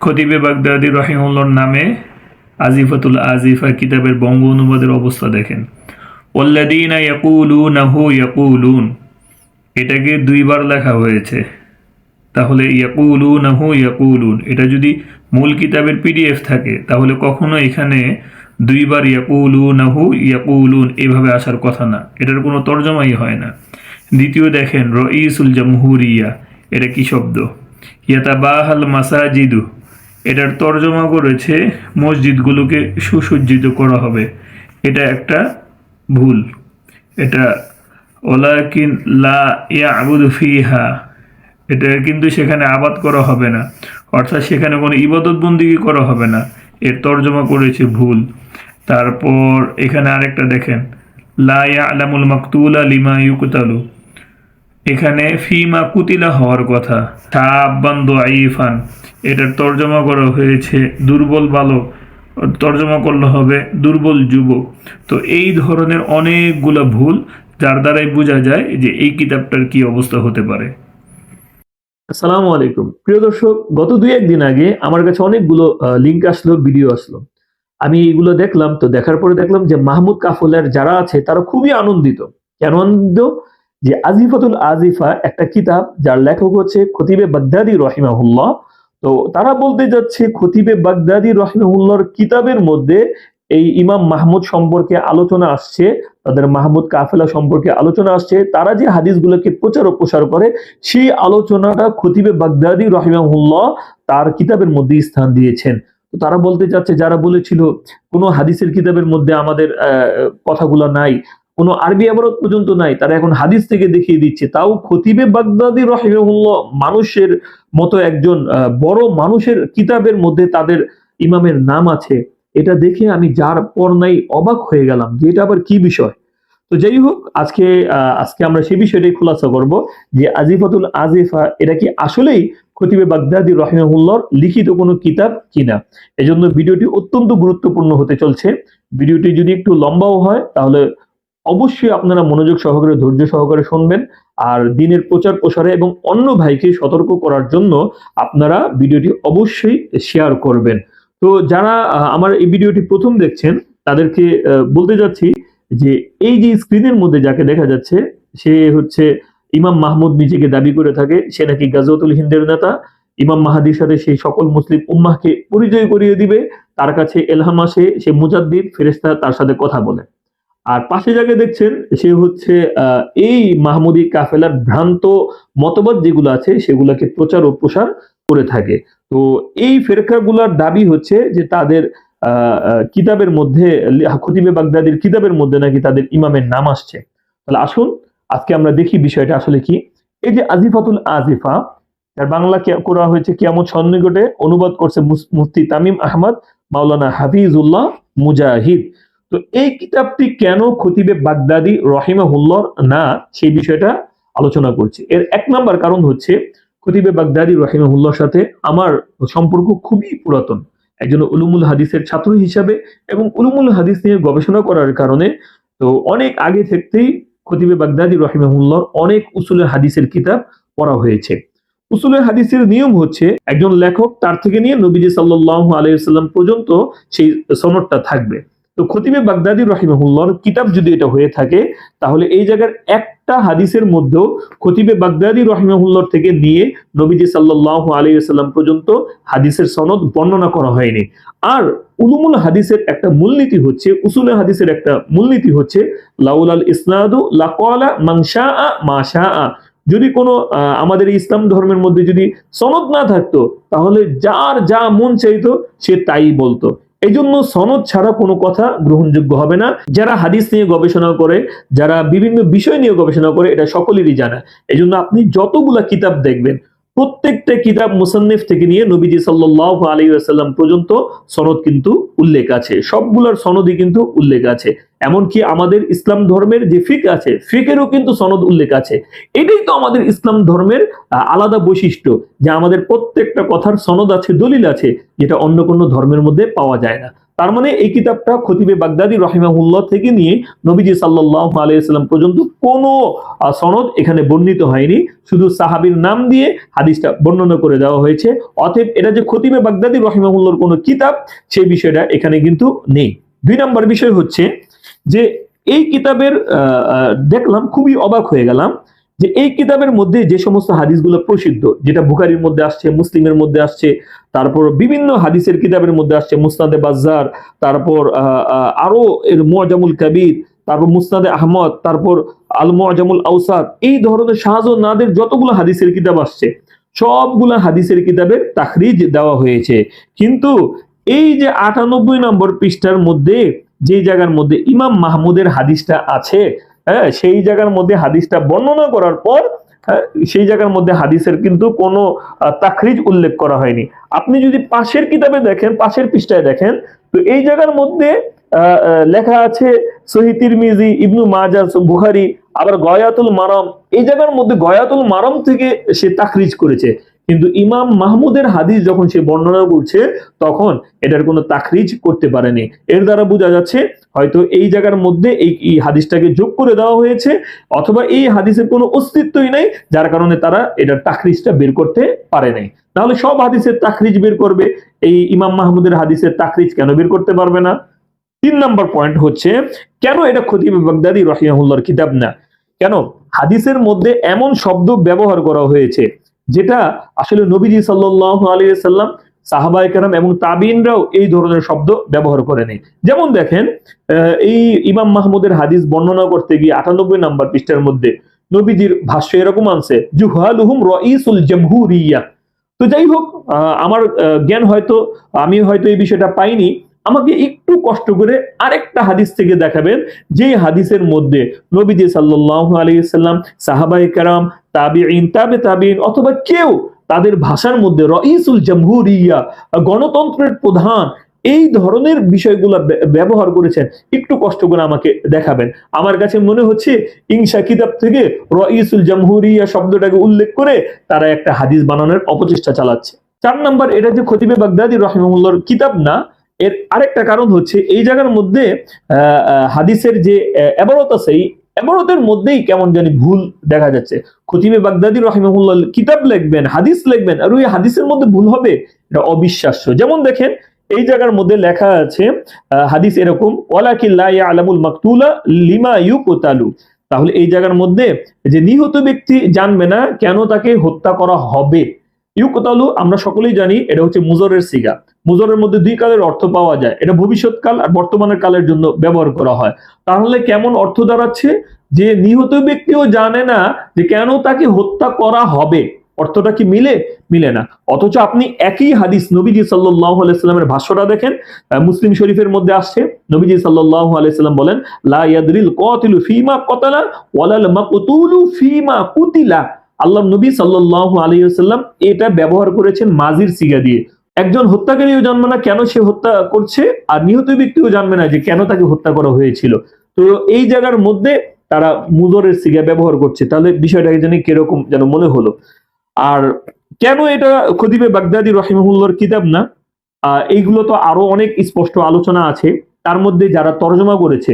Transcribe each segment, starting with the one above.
খতিবে বাগদাদি রহিমুল্লার নামে আজিফাতুল আজিফা কিতাবের বঙ্গ অনুবাদের অবস্থা দেখেন। ওল্লাদিনা এটাকে দুইবার লেখা হয়েছে। তাহলে ইয়াকুলুনাহু ইয়াকুলুন। এটা যদি মূল কিতাবের পিডিএফ থাকে, তাহলে কখনো এখানে দুইবার ইয়াকুলুনাহু ইয়াকুলুন এভাবে আসার কথা না। এটার কোনো তর্জমাই হয় না। দ্বিতীয় দেখেন রইসুল জামহুরিয়া। এটা কি শব্দ? ইয়াতাবাহাল মাসাজিদু। এটার তর্জমা করেছে মসজিদগুলোকে সুসজ্জিত করা হবে। এটা একটা ভুল। এটা, ওলাকিন লা ফিহা। এটা কিন্তু সেখানে আবাদ করা হবে না। অর্থাৎ সেখানে কোনো ইবাদত বন্দিগি করা হবে না। এর তর্জমা করেছে ভুল। তারপর এখানে আরেকটা দেখেন। লা আলামুল মাকতুলা লিমা ইউকুতালু। এখানে ফিমা কুতিলা হওয়ার কথা। সাব্বান আইফান এটার তর্জমা করা হয়েছে দুর্বল বালক, তর্জমা করলে হবে দুর্বল যুবক। তো এই ধরনের অনেকগুলা ভুল যার দ্বারাই বোঝা যায় যে এই কিতাবটার কি অবস্থা হতে পারে। আসসালামু আলাইকুম। প্রিয় দর্শক, গত দুই একদিন আগে আমার কাছে অনেকগুলো লিঙ্ক আসলো ভিডিও আসলো। আমি এগুলো দেখলাম, তো দেখার পরে দেখলাম যে মাহমুদ কাফলের যারা আছে, তারা খুবই আনন্দিত। কেন আনন্দিত? যে আজিফাতুল আজিফা একটা কিতাব, যার লেখক হচ্ছে খতিবে বাগদাদি রহিমাহুল্লাহ। তো তারা বলতে যাচ্ছে, খতিবে বাগদাদি রহিমাহুল্লাহর কিতাবের মধ্যে এই ইমাম মাহমুদ সম্পর্কে আলোচনা আসছে, তাদের মাহমুদ কাফেলা সম্পর্কে আলোচনা আসছে, তারা যে হাদিসগুলোকে প্রচার প্রসার করে, সেই আলোচনাটা খতিবে বাগদাদি রহিমাহুল্লাহ তার কিতাবের মধ্যে স্থান দিয়েছেন। তারা বলতে চাচ্ছে যারা বলেছিল কোনো হাদিসের কিতাবের মধ্যে আমাদের কথাগুলো নাই কোনো আরবি আবারত পর্যন্ত নাই, তারা এখন হাদিস থেকে দেখিয়ে দিচ্ছে। তাও খতিবে বাগদাদি রহিমাহুল্লাহ মানুষের মতো একজন বড় মানুষের কিতাবের মধ্যে তাদের ইমামের নাম আছে। এটা দেখে আমি যার পর নাই অবাক হয়ে গেলাম যে এটা আবার কি বিষয়। তো যাই হোক, আজকে আজকে আমরা সেই বিষয়টাই খোলাসা করব যে আজিফাতুল আজিফা, এটা কি আসলেই খতিবে বাগদাদি রহিমাহুল্লাহর লিখিত কোনো কিতাব কিনা? এজন্য ভিডিওটি অত্যন্ত গুরুত্বপূর্ণ হতে চলছে। ভিডিওটি যদি একটু লম্বাও হয়, তাহলে অবশ্যই আপনারা মনোযোগ সহকারে, ধৈর্য সহকারে শুনবেন। আর দিনের প্রচার প্রসারে এবং অন্য ভাইকে সতর্ক করার জন্য আপনারা ভিডিওটি অবশ্যই শেয়ার করবেন। তো যারা আমার এই ভিডিওটি প্রথম দেখছেন, তাদেরকে বলতে যাচ্ছি যে এই যে স্ক্রিনের মধ্যে যাকে দেখা যাচ্ছে, সে হচ্ছে ইমাম মাহমুদ নিজেকে দাবি করে থাকে, সে নাকি গাজওয়াতুল হিন্দের নেতা। ইমাম মাহাদির সাথে সেই সকল মুসলিম উম্মাহকে পরিচয় করিয়ে দিবে। তার কাছে এলহাম আসে, সে মুজাদ্দিদ ফেরেস্তা তার সাথে কথা বলে। আর পাশে যাকে দেখছেন, সে হচ্ছে এই মাহমুদি কাফেলার ভ্রান্ত মতবাদ যেগুলো আছে, সেগুলোকে প্রচার ও প্রসার করে থাকে। তো এই ফেরকাগুলার দাবি হচ্ছে যে তাদের কিতাবের মধ্যে, খতিবে বাগদাদির কিতাবের মধ্যে নাকি তাদের ইমামের নাম আসছে। তাহলে আসুন, আজকে আমরা দেখি বিষয়টা আসলে কি। এই যে আজিফাতুল আজিফা যার বাংলা করা হয়েছে কিয়ামত সন্নিকটে, অনুবাদ করছে মুফতি তামিম আহমদ, মাওলানা হাফিজুল্লাহ মুজাহিদ। তো এই কিতাবটি কেন খতিবে বাগদাদি রহিমাহুল্লার না, সেই বিষয়টা আলোচনা করছি। এর এক নাম্বার কারণ হচ্ছে খতিবে বাগদাদি রহিমাহুল্লার সাথে আমার সম্পর্ক খুবই পুরাতন। একজন উলুমুল হাদিসের ছাত্র হিসাবে এবং উলুমুল হাদিস নিয়ে গবেষণা করার কারণে তো অনেক আগে থেকেই খতিবে বাগদাদি রহিমাহুল্লার অনেক উসুলের হাদিসের কিতাব পড়া হয়েছে। উসুলের হাদিসের নিয়ম হচ্ছে একজন লেখক তার থেকে নিয়ে নবীজি সাল্লাহ আলাইসাল্লাম পর্যন্ত সেই সনদটা থাকবে। তো খতিবে বাগদাদি রহিমাহুল্লার কিতাব যদি এটা হয়ে থাকে, তাহলে এই জায়গার একটা হাদিসের মধ্যেও খতিবে বাগদাদি রহিমাহুল্লার থেকে নিয়ে নবীজি সাল্লাহ আলাইসাল্লাম পর্যন্ত হাদিসের সনদ বর্ণনা করা হয়নি। আর উলুমুল হাদিসের একটা মূলনীতি হচ্ছে, উসুল হাদিসের একটা মূলনীতি হচ্ছে, লাউলাল ইসনাদু লাকালা মান শাআ মা শাআ। যদি কোনো আমাদের ইসলাম ধর্মের মধ্যে যদি সনদ না থাকতো, তাহলে যার যা মন চাইতো সে তাই বলতো। এই জন্য সনদ ছাড়া কোনো কথা গ্রহণযোগ্য হবে না। যারা হাদিস নিয়ে গবেষণা করে, যারা বিভিন্ন বিষয় নিয়ে গবেষণা করে, এটা সকলেরই জানা। এই জন্য আপনি যতগুলা কিতাব দেখবেন, প্রত্যেকটা কিতাব মুসান্নিফ থেকে নিয়ে নবীজি সাল্লাহ আলী আসাল্লাম পর্যন্ত সনদ কিন্তু উল্লেখ আছে। সবগুলার সনদই কিন্তু উল্লেখ আছে। এমনকি আমাদের ইসলাম ধর্মের যে ফিক আছে, ফিকেরও কিন্তু সনদ উল্লেখ আছে। এটাই তো আমাদের ইসলাম ধর্মের আলাদা বৈশিষ্ট্য যে আমাদের প্রত্যেকটা কথার সনদ আছে, দলিল আছে, যেটা অন্য কোনো ধর্মের মধ্যে পাওয়া যায় না। তার মানে এই কিতাবটা খতিবে বাগদাদি রহিমাহুল্লাহ থেকে নিয়ে নবীজি সাল্লাহ আলাইসাল্লাম পর্যন্ত কোনো সনদ এখানে বর্ণিত হয়নি। শুধু সাহাবীর নাম দিয়ে হাদিসটা বর্ণনা করে দেওয়া হয়েছে। অতএব এটা যে খতিবে বাগদাদি রহিমাহুল্লাহর কোনো কিতাব সেই বিষয়টা এখানে কিন্তু নেই। দুই নম্বর বিষয় হচ্ছে যে এই কিতাবের দেখলাম, খুবই অবাক হয়ে গেলাম যে এই কিতাবের মধ্যে যে সমস্ত হাদিসগুলো প্রসিদ্ধ, যেটা বুখারির মধ্যে আসছে, মুসলিমের মধ্যে আসছে, তারপর বিভিন্ন হাদিসের কিতাবের মধ্যে আসছে মুস্তাদে বাজ্জার, তারপর আরও এর মোয়াজামুল কাবির, তারপর মুস্তাদে আহমদ, তারপর আল মোয়াজামুল আউসাদ এই ধরনের শাহজ নাদের যতগুলো হাদিসের কিতাব আসছে, সবগুলা হাদিসের কিতাবের তাখরিজ দেওয়া হয়েছে। কিন্তু এই যে আটানব্বই নম্বর পৃষ্ঠার মধ্যে যে জায়গার মধ্যে ইমাম মাহমুদের হাদিসটা আছে হ্যাঁ সেই জায়গার মধ্যে হাদিসটা বর্ণনা করার পর হ্যাঁ, সেই জায়গার মধ্যে হাদিসের কিন্তু কোনো তাখরিজ উল্লেখ করা হয়নি। আপনি যদি পাশের কিতাবে দেখেন পাশের পৃষ্ঠায় দেখেন তো এই জায়গার মধ্যে লেখা আছে সহি তিরমিজি ইবনু মাজা বুখারি আবার গয়াতুল মারম। এই জায়গার মধ্যে গয়াতুল মারম থেকে সে তাখরিজ করেছে। কিন্তু ইমাম মাহমুদের হাদিস যখন সে বর্ণনা করছে, তখন এটার কোনো তাখরিজ করতে পারেনি। এর দ্বারা বোঝা যাচ্ছে, হয়তো এই জায়গার মধ্যে এই এই হাদিসটাকে যোগ করে দেওয়া হয়েছে, অথবা এই হাদিসের কোনো অস্তিত্বই নাই, যার কারণে তারা এটার তাখরিজটা বের করতে পারে নাই। তাহলে সব হাদিসের তাখরিজ বের করবে, এই ইমাম মাহমুদের হাদিসের তাখরিজ কেন বের করতে পারবে না? তিন নম্বর পয়েন্ট হচ্ছে, কেন এটা খতিব বাগদাদি রহিমাহুল্লাহর কিতাব না? কেন? হাদিসের মধ্যে এমন শব্দ ব্যবহার করা হয়েছে যেটা আসলে নবীজি সাল্লাহ আলী সাল্লাম কেরাম এবং তাবিনরাও এই ধরনের শব্দ ব্যবহার করেনি। যেমন দেখেন এই ইমাম মাহমুদের হাদিস বর্ণনা করতে গিয়ে আটানব্বই নাম্বার পৃষ্ঠার মধ্যে নবীজির ভাষ্য এরকম আনছে, জুহালুহুম রইসুল জামহুরিয়া। তো যাই হোক আমার জ্ঞান হয়তো, আমি হয়তো এই বিষয়টা পাইনি আমাকে একটু কষ্ট করে আরেকটা হাদিস থেকে দেখাবেন। যে হাদিসের মধ্যে নবীজি সাল্লাল্লাহু আলাইহি সাল্লাম সাহাবাই কারাম, তাবিঈন, তাবে তাবিঈন অথবা কেউ তাদের ভাষার মধ্যে রইসুল জামহুরিয়া, গণতন্ত্রের প্রধান, এই ধরনের বিষয়গুলো ব্য- ব্যবহার করেছেন, একটু কষ্ট করে আমাকে দেখাবেন। আমার কাছে মনে হচ্ছে ইংসা কিতাব থেকে রইসুল জামহুরিয়া শব্দটাকে উল্লেখ করে তারা একটা হাদিস বানানোর অপচেষ্টা চালাচ্ছে। চার নাম্বার, এটা যে খতিবে বাগদাদি রহিমুল্লাহর কিতাব না এর আরেকটা কারণ হচ্ছে এই জায়গার মধ্যে হাদিসের যে এবারত আছে, এই এবারতের মধ্যেই কেমন জানি ভুল দেখা যাচ্ছে। খতিবে বাগদাদি রহিমুল্লাহ কিতাব লিখবেন, হাদিস লিখবেন, আর ওই হাদিসের মধ্যে ভুল হবে, এটা অবিশ্বাস্য। যেমন দেখেন, এই জায়গার মধ্যে লেখা আছে হাদিস এরকম ওয়ালাকিল্লা আলামুল মাকতুলা লিমা ইউকতালু। তাহলে এই জায়গার মধ্যে যে নিহত ব্যক্তি জানবে না কেন তাকে হত্যা করা হবে। ইউকতালু আমরা সকলেই জানি এটা হচ্ছে মুজরের সিগা। মুজরের মধ্যে দুই কালের অর্থ পাওয়া যায়। এটা ভবিষ্যৎকাল আর বর্তমানের কালের জন্য ব্যবহার করা হয়। তাহলে কেমন অর্থ দাঁড়াচ্ছে? যে নিহত ব্যক্তিও জানে না যে কেন তাকে হত্যা করা হবে। অর্থটা কি মিলে? মিলে না। অথচ আপনি একই হাদিস নবীজি সাল্লাহ আলাইস্লামের ভাষ্যটা দেখেন মুসলিম শরীফের মধ্যে আসছে। নবীজি আলাইস্লাম বলেন, লা ইয়াদরিল কতিলু ফিমা কতালা ওয়ালাল মাকতুলু ফিমা কুতিলা। আল্লাহ নবী সাল্লাহ আলাইসাল্লাম এটা ব্যবহার করেছেন মাজির সিগা দিয়ে। একজন হত্যাকারীও জানবে না, কেন সে হত্যা করছে? আর নিহত ব্যক্তিও জানবে না যে কেন তাকে হত্যা করা হয়েছিল। তো এই জায়গার মধ্যে তারা মুজরের সিগা ব্যবহার করছে। তাহলে বিষয়টাকে জানি কীরকম যেন মনে হলো। আর কেন এটা খদিবে বাগদাদি রহিমহুল্লার কিতাব না? এইগুলো তো আরও অনেক স্পষ্ট আলোচনা আছে। তার মধ্যে যারা তর্জমা করেছে,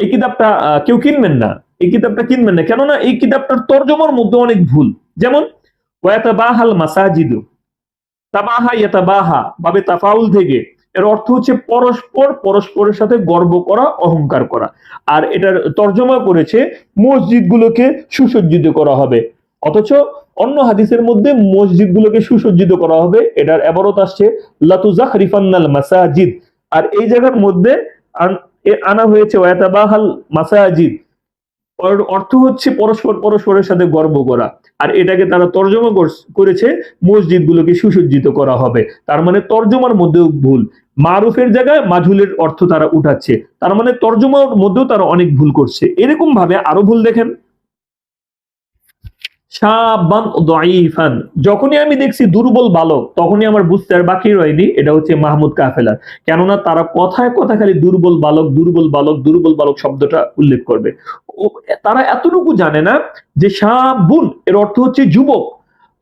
এই কিতাবটা কেউ কিনবেন না। এই কিতাবটা কিনবেন না। কেননা এই কিতাবটার তর্জমার মধ্যে অনেক ভুল। যেমন তাফাউল থেকে এর অর্থ হচ্ছে পরস্পর পরস্পরের সাথে গর্ব করা, অহংকার করা। আর এটার তর্জমা করেছে মসজিদগুলোকে সুসজ্জিত করা হবে। অথচ অন্য হাদিসের মধ্যে মসজিদগুলোকে সুসজ্জিত করা হবে, এটার এবারত আসছে লাতুজা রিফান্নাল মাসাজিদ আর এই জায়গার মধ্যে আনা হয়েছে, ওয়াতাবাহাল মাসাজিদ অর্থ হচ্ছে পরস্পর পরস্পরের সাথে গর্ব করা। আর এটাকে তারা তর্জমা করেছে মসজিদগুলোকে সুসজ্জিত করা হবে। তার মানে তর্জমার মধ্যেও ভুল। মারুফের জায়গায় মাঝুলের অর্থ তারা উঠাচ্ছে। তার মানে তর্জমার মধ্যেও তারা অনেক ভুল করছে। এরকম ভাবে আরও ভুল দেখেন। শাবান যখনই আমি দেখছি দুর্বল বালক, তখনই আমার বুঝতে আর বাকি রয়নি, এটা হচ্ছে মাহমুদ কাফেলার কেননা তারা কথায় কথা খালি দুর্বল বালক দুর্বল বালক দুর্বল বালক শব্দটা উল্লেখ করবে। তারা এতটুকু জানে না যে শাবুন, এর অর্থ হচ্ছে যুবক।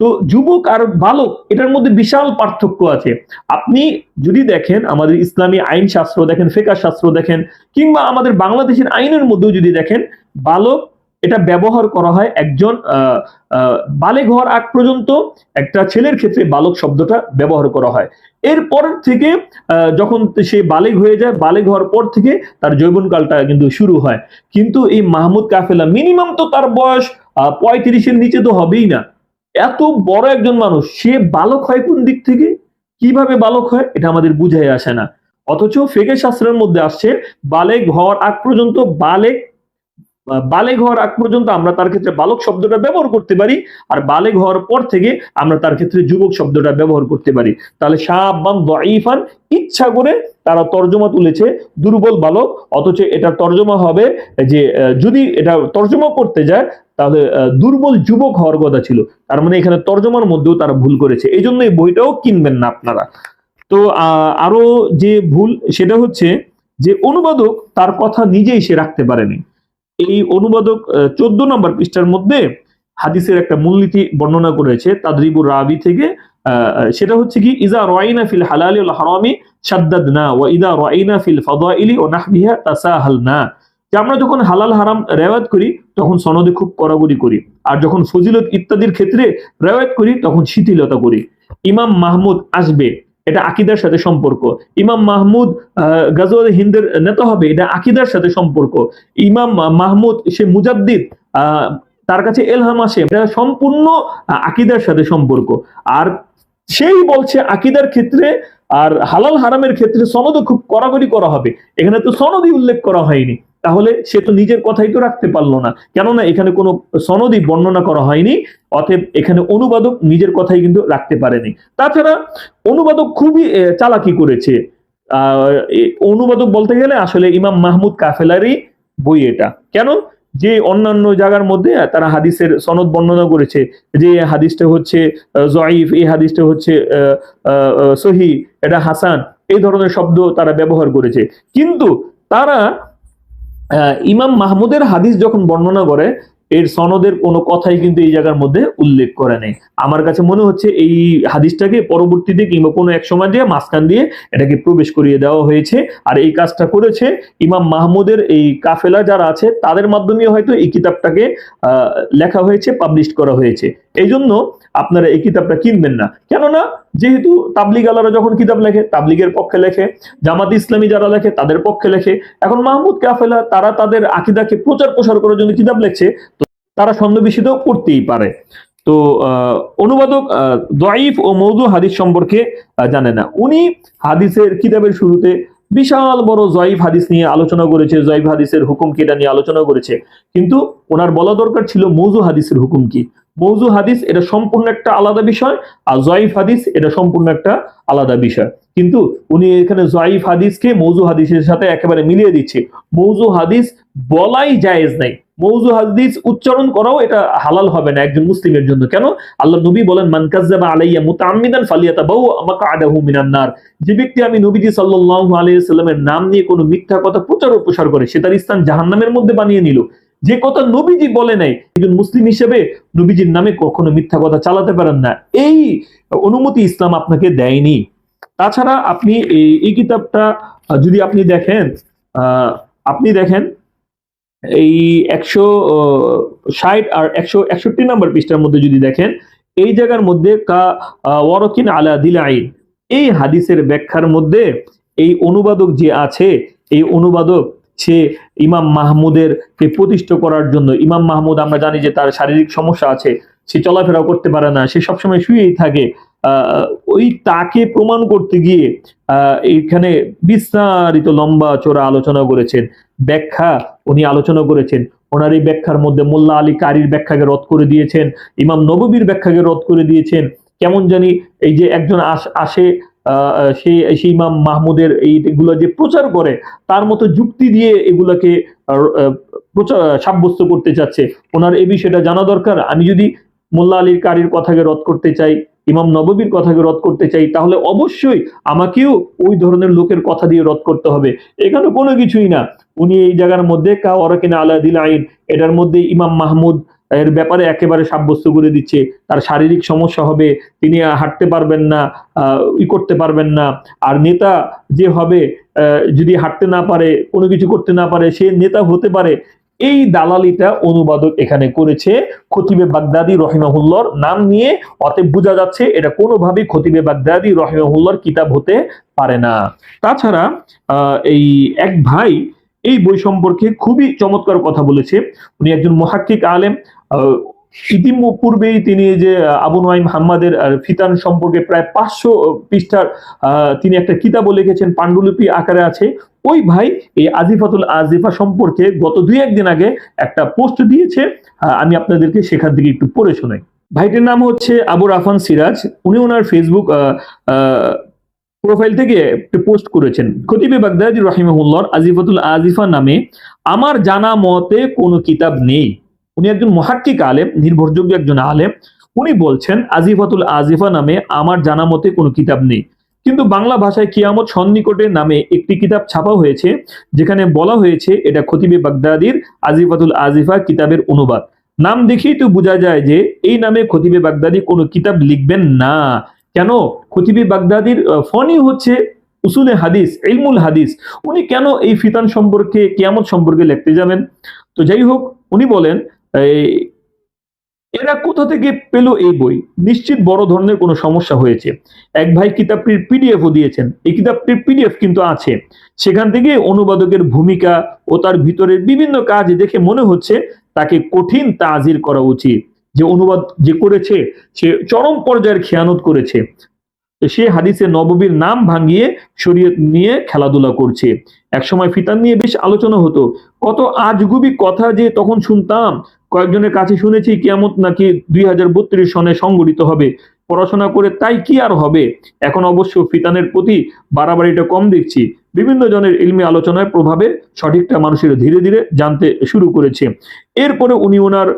তো যুবক আর বালক, এটার মধ্যে বিশাল পার্থক্য আছে। আপনি যদি দেখেন, আমাদের ইসলামী আইন শাস্ত্র দেখেন ফেকা শাস্ত্র দেখেন, কিংবা আমাদের বাংলাদেশের আইনের মধ্যেও যদি দেখেন, বালক এটা ব্যবহার করা হয় একজন বালেগ হওয়ার আগ পর্যন্ত একটা ছেলের ক্ষেত্রে বালক শব্দটা ব্যবহার করা হয়। এরপর থেকে যখন সে বালেগ হয়ে যায় বালেগ হওয়ার পর থেকে তার যৌবনকালটা কিন্তু শুরু হয়। কিন্তু এই মাহমুদ কাফেলা মিনিমাম তো তার বয়স পঁয়ত্রিশের নিচে তো হবেই না। এত বড় একজন মানুষ, সে বালক হয় কোন দিক থেকে? কীভাবে বালক হয়? এটা আমাদের বুঝাই আসে না। অথচ ফেকে শাস্ত্রের মধ্যে আসছে বালেগ হওয়ার আগ পর্যন্ত বালেগ বালেগ হওয়ার আগ পর্যন্ত আমরা তার ক্ষেত্রে বালক শব্দটা ব্যবহার করতে পারি, আর বালেগ হওয়ার পর থেকে আমরা তার ক্ষেত্রে যুবক শব্দটা ব্যবহার করতে পারি। তাহলে শাহবান দাইফান ইচ্ছা করে তারা তর্জমা তুলেছে, দুর্বল বালক, অথচ এটা তর্জমা হবে যে যদি এটা তর্জমা করতে যায়, তাহলে দুর্বল যুবক হওয়ার কথা ছিল। তার মানে এখানে তর্জমার মধ্যেও তারা ভুল করেছে। এই জন্য এই বইটাও কিনবেন না আপনারা। তো আরও যে ভুল, সেটা হচ্ছে যে অনুবাদক তার কথা নিজেই সে রাখতে পারেনি। এই অনুবাদক চোদ্দ নম্বর পৃষ্ঠার মধ্যে হাদিসের একটা মূলনীতি বর্ণনা করেছে তাদরিবুর রাবি থেকে। সেটা হচ্ছে কি, ইজা রাইনা ফিল হালালি ওয়াল হারামি শাদ্দাদনা ওয়া ইদা রাইনা ফিল ফাদাইলি ওয়া নাহবিহা তাসাহালনা। যে আমরা যখন হালাল হারাম রেওয়ায়ত করি, তখন সনদে খুব কড়াকড়ি করি। আর যখন ফজিলত ইত্যাদির ক্ষেত্রে রেওয়াত করি, তখন শিথিলতা করি। ইমাম মাহমুদ আসবে এটা আকিদার সাথে সম্পর্ক। ইমাম মাহমুদ গাজওয়াল হিন্দের নেতা হবে, এটা আকিদার সাথে সম্পর্ক। ইমাম মাহমুদ, সে মুজাদ্দিদ তার কাছে এলহাম আসে, এটা সম্পূর্ণ আকিদার সাথে সম্পর্ক। আর সেই বলছে আকিদার ক্ষেত্রে, আর হালাল হারামের ক্ষেত্রে সনদ খুব কড়াকড়ি করা হবে। এখানে তো সনদই উল্লেখ করা হয়নি। তাহলে সে তো নিজের কথাই তো রাখতে পারল না। কেননা এখানে কোনো সনদই বর্ণনা করা হয়নি, অতএব এখানে অনুবাদক নিজের কথাই কিন্তু রাখতে পারেনি। তাছাড়া অনুবাদক খুবই চালাকি করেছে। অনুবাদক বলতে গেলে আসলে ইমাম মাহমুদ কাফেলারই বই এটা। কেন? যে অন্যান্য জায়গার মধ্যে তারা হাদিসের সনদ বর্ণনা করেছে, যে হাদিসটা হচ্ছে জয়ীফ, এই হাদিসটা হচ্ছে সহি, এটা হাসান, এই ধরনের শব্দ তারা ব্যবহার করেছে। কিন্তু তারা ইমাম মাহমুদের হাদিস যখন বর্ণনা করে, এর সনদের কোনো কথাই কিন্তু এই জায়গার মধ্যে উল্লেখ করে নেই। আমার কাছে মনে হচ্ছে এই হাদিসটাকে পরবর্তীতে কিংবা কোনো এক সময় দিয়ে মাঝখান দিয়ে এটাকে প্রবেশ করিয়ে দেওয়া হয়েছে। আর এই কাজটা করেছে ইমাম মাহমুদের এই কাফেলা যারা আছে, তাদের মাধ্যমে হয়তো এই কিতাবটাকে লেখা হয়েছে পাবলিশ করা হয়েছে। এই জন্য আপনারা এই কিতাবটা কিনবেন না। কেননা যেহেতু তাবলিগ আলারা যখন কিতাব লেখে, তাবলিগের পক্ষে লেখে, জামাত ইসলামী যারা লেখে, তাদের পক্ষে লেখে। এখন মাহমুদ কাফেলা, তারা তাদের আকিদাকে প্রচার প্রসার করার জন্য কিতাব লেখছে, তো তারা সন্দেহবিষিত করতেই পারে। তো অনুবাদক দয়ীফ ও মৌদু হাদিস সম্পর্কে জানে না। উনি হাদিসের কিতাবের শুরুতে বিশাল বড় জয়ীফ হাদিস নিয়ে আলোচনা করেছে জয়ীফ হাদিসের হুকুম কি এটা নিয়ে আলোচনা করেছে। কিন্তু ওনার বলা দরকার ছিল মৌজু হাদিসের হুকুম কি। মৌজু হাদিস এটা সম্পূর্ণ একটা আলাদা বিষয়, আর জয়ীফ হাদিস এটা সম্পূর্ণ একটা আলাদা বিষয়। কিন্তু উনি এখানে জয়ীফ হাদিসকে মৌজু হাদিসের সাথে একেবারে মিলিয়ে দিচ্ছে। মৌজু হাদিস বলাই জায়েজ নাই। মৌজু হাদিস উচ্চারণ করাও এটা হালাল হবে না একজন মুসলিমের জন্য। কেন? আল্লাহ নবী বলেন, মান কাজ্জাবা আলাইয়া মুতাআম্মিদান ফালিয়াতাবাউ মাকআদাহু মিনান নার। যে ব্যক্তি আমি নবীজি সাল্লাল্লাহু আলাইহি সাল্লামের নাম নিয়ে কোনো মিথ্যা কথা প্রচার ও প্রসার করে, সে তার স্থান জাহান্নামের মধ্যে বানিয়ে নিল। যে কথা নবীজি বলে নাই, একজন মুসলিম হিসেবে নবীজির নামে কখনো মিথ্যা কথা চালাতে পারেন না। এই অনুমতি ইসলাম আপনাকে দেয়নি। তাছাড়া আপনি এই এই কিতাবটা, যদি আপনি দেখেন আপনি দেখেন, এই একশো ষাট আর একশো, একষট্টি নম্বর পৃষ্ঠার মধ্যে যদি দেখেন, এই জায়গার মধ্যে কা ওয়ারকিন আলা দিল আইন। এই হাদিসের ব্যাখ্যার মধ্যে এই অনুবাদক যে আছে, এই অনুবাদক সে ইমাম মাহমুদের কে প্রতিষ্ঠা করার জন্য ইমাম মাহমুদ আমরা জানি যে তার শারীরিক সমস্যা আছে সে চলাফেরা করতে পারে না সে সবসময় শুয়েই থাকে ওই তাকে প্রমাণ করতে গিয়ে আহ, এইখানে বিস্তারিত লম্বা চোরা আলোচনা করেছেন ব্যাখ্যা উনি আলোচনা করেছেন ওনার এই ব্যাখ্যার মধ্যে মোল্লা আলী কারির ব্যাখ্যাকে রদ করে দিয়েছেন ইমাম নববীর ব্যাখ্যাকে রদ করে দিয়েছেন কেমন জানি এই যে একজন আস- সেই সেই ইমাম মাহমুদের এইগুলো যে প্রচার করে, তার মতো যুক্তি দিয়ে এগুলাকে প্রচার, সাব্যস্ত করতে চাচ্ছে। ওনার এ বিষয়টা জানা দরকার। আমি যদি মোল্লা আলীর কারির কথাকে রদ করতে চাই, ইমাম নববীর কথাকে রদ করতে চাই, তাহলে অবশ্যই আমাকেও ওই ধরনের লোকের কথা দিয়ে রদ করতে হবে। এখানে কোনো কিছুই না। উনি এই জায়গার মধ্যে, কা ওরাকিনা আলা দিল আইন এটার মধ্যে ইমাম মাহমুদ এর ব্যাপারে একেবারে সাব্যস্ত করে দিচ্ছে। তার শারীরিক সমস্যা হবে, তিনি হাঁটতে পারবেন না ই করতে পারবেন না। আর নেতা যে হবে যদি হাঁটতে না পারে, কোনো কিছু করতে না পারে, সে নেতা হতে পারে। এই দালালিটা অনুবাদক এখানে করেছে খতিবে বাগদাদি রহিমাহুল্লর নাম নিয়ে। অতএব বোঝা যাচ্ছে এটা কোনোভাবেই খতিবে বাগদাদি রহিমাহুল্লার কিতাব হতে পারে না। তাছাড়া এই এক ভাই এই বই সম্পর্কে খুবই চমৎকার কথা বলেছে। উনি একজন মহাক্কিক আলেম। ইতিপূর্বেই তিনি যে আবু নাইম হাম্মাদের ফিতান সম্পর্কে প্রায় পাঁচশো পৃষ্ঠার তিনি একটা কিতাবও লিখেছেন, পাণ্ডুলিপি আকারে আছে। ওই ভাই এই আজিফাতুল আজিফা সম্পর্কে গত দুই একদিন আগে একটা পোস্ট দিয়েছে আমি আপনাদেরকে সেখান থেকে একটু পড়ে শোনাই। ভাইটির নাম হচ্ছে আবু রাফান সিরাজ। উনি ওনার ফেসবুক প্রোফাইল থেকে পোস্ট করেছেন। খতিবে বাগদাদি রহিমহুল্লার আজিফাতুল আজিফা নামে, আমার জানা মতে কোনো কিতাব নেই। উনি একজন মহাক্কিক আলেম, নির্ভরযোগ্য একজন আলেম। উনি বলছেন, আজিফাতুল আজিফা নামে আমার জানা মতে কোনো কিতাব নেই। কিন্তু বাংলা ভাষায় কিয়ামত সন্নিকটে নামে একটি কিতাব ছাপা হয়েছে, যেখানে বলা হয়েছে, এটা খতিবে বাগদাদির আজিফাতুল আজিফা কিতাবের অনুবাদ। নাম দেখেই তো বোঝা যায় যে, এই নামে খতিবে বাগদাদি কোনো কিতাব লিখবেন না। কেন? খতিবে বাগদাদির ফনি হচ্ছে উসুলে হাদিস, ইলমুল হাদিস। উনি কেন এই ফিতান সম্পর্কে, কিয়ামত সম্পর্কে লিখতে যাবেন? তো যাই হোক, উনি বলেন এই, এরা কোথা থেকে পেল এই বই? নিশ্চিত বড় ধরনের কোনো সমস্যা হয়েছে। এক ভাই কিতাবটির পিডিএফও দিয়েছেন। এই কিতাবটির পিডিএফ কিন্তু আছে। সেখান থেকে অনুবাদকের ভূমিকা ও তার ভিতরের বিভিন্ন কাজ দেখে মনে হচ্ছে তাকে কঠিন তাজির করা উচিত। যে অনুবাদ যে করেছে সে চরম পর্যায়ের খেয়ানত করেছে। সে হাদিসে নববীর নাম ভাঙিয়ে শরীয়ত নিয়ে খেলাধুলা করছে। একসময় ফিতান নিয়ে বেশ আলোচনা হতো। কত আজগুবি কথা যে তখন শুনতাম। কয়েকজনের কাছে শুনেছি কিয়ামত নাকি দুই হাজার বত্রিশ সনে সংগঠিত হবে। পড়াশোনা করে তাই কি আর হবে? এখন অবশ্য ফিতানের প্রতি বাড়াবাড়িটা কম দেখছি। বিভিন্ন জনের ইলমি আলোচনার প্রভাবে সঠিকটা মানুষের ধীরে ধীরে জানতে শুরু করেছে। এরপরে উনি ওনার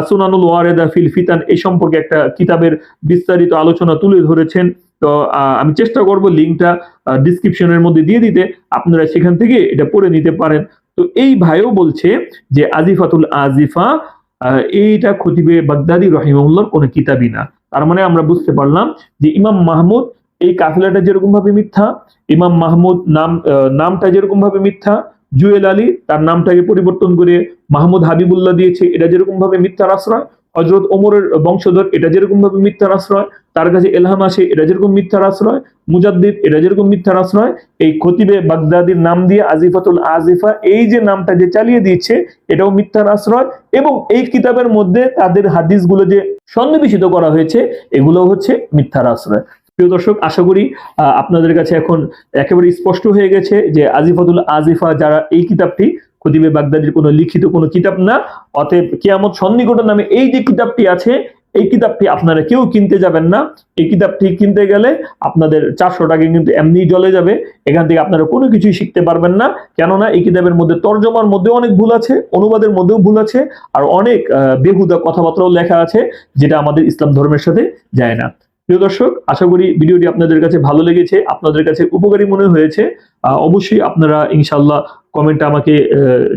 আসুনানুল ওয়ারেদা ফিল ফিতান এই সম্পর্কে একটা কিতাবের বিস্তারিত আলোচনা তুলে ধরেছেন। তো আমি চেষ্টা করব লিঙ্কটা ডিসক্রিপশনের মধ্যে দিয়ে দিতে। আপনারা সেখান থেকে এটা পড়ে নিতে পারেন। তো এই ভাইও বলছে যে আজিফাতুল আজিফা এইটা খতিবে বাগদাদি রহিমুল্লাহর কোনো কিতাবই না। তার মানে আমরা বুঝতে পারলাম যে ইমাম মাহমুদ এই কাফিলাটা যেরকম ভাবে মিথ্যা, ইমাম মাহমুদ নাম নামটা যেরকম ভাবে মিথ্যা, জুয়েল আলী তার নামটাকে পরিবর্তন করে মাহমুদ হাবিবুল্লাহ দিয়েছে, এটা যেরকম ভাবে মিথ্যার আশ্রয় হজরত ওমরের বংশধর, এটা যেরকম ভাবে মিথ্যার আশ্রয় তার কাছে এলহাম আসে, এটা যেরকম মিথ্যার আশ্রয় মুজাদ্দিদ, এটা যেরকম মিথ্যার আশ্রয় এই খতিবে বাগদাদির নাম দিয়ে আজিফাতুল আজিফা, এই যে নামটা যে চালিয়ে দিচ্ছে এটাও মিথ্যার আশ্রয় এবং এই কিতাবের মধ্যে তাদের হাদিসগুলো যে সন্নিবেশিত করা হয়েছে এগুলো হচ্ছে মিথ্যার আশ্রয় প্রিয় দর্শক, আশা করি আপনাদের কাছে এখন একেবারে স্পষ্ট হয়ে গেছে যে আজিফাতুল আজিফা যারা এই কিতাবটি খতিবে বাগদাদির কোনো লিখিত কোনো কিতাব না। অতএব কিয়ামত সন্নিকটন নামে এই যে কিতাবটি আছে, এই কিতাবটি আপনারা কেউ কিনতে যাবেন না। এই কিতাবটি কিনতে গেলে আপনাদের চারশো টাকা কিন্তু এমনিই জলে যাবে। এখান থেকে আপনারা কোনো কিছুই শিখতে পারবেন না। কেননা এই কিতাবের মধ্যে তর্জমার মধ্যে অনেক ভুল আছে, অনুবাদের মধ্যেও ভুল আছে, আর অনেক বেহুদা কথাবার্তাও লেখা আছে, যেটা আমাদের ইসলাম ধর্মের সাথে যায় না। প্রিয় দর্শক, আশা করি ভিডিওটি আপনাদের কাছে ভালো লেগেছে, আপনাদের কাছে উপকারী মনে হয়েছে। অবশ্যই আপনারা ইনশাল্লাহ কমেন্টে আমাকে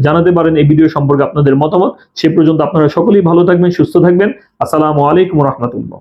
জানাতে পারেন এই ভিডিও সম্পর্কে আপনাদের মতামত। সে পর্যন্ত আপনারা সকলেই ভালো থাকবেন, সুস্থ থাকবেন। আসসালামু আলাইকুম রহমতুল্লাহ।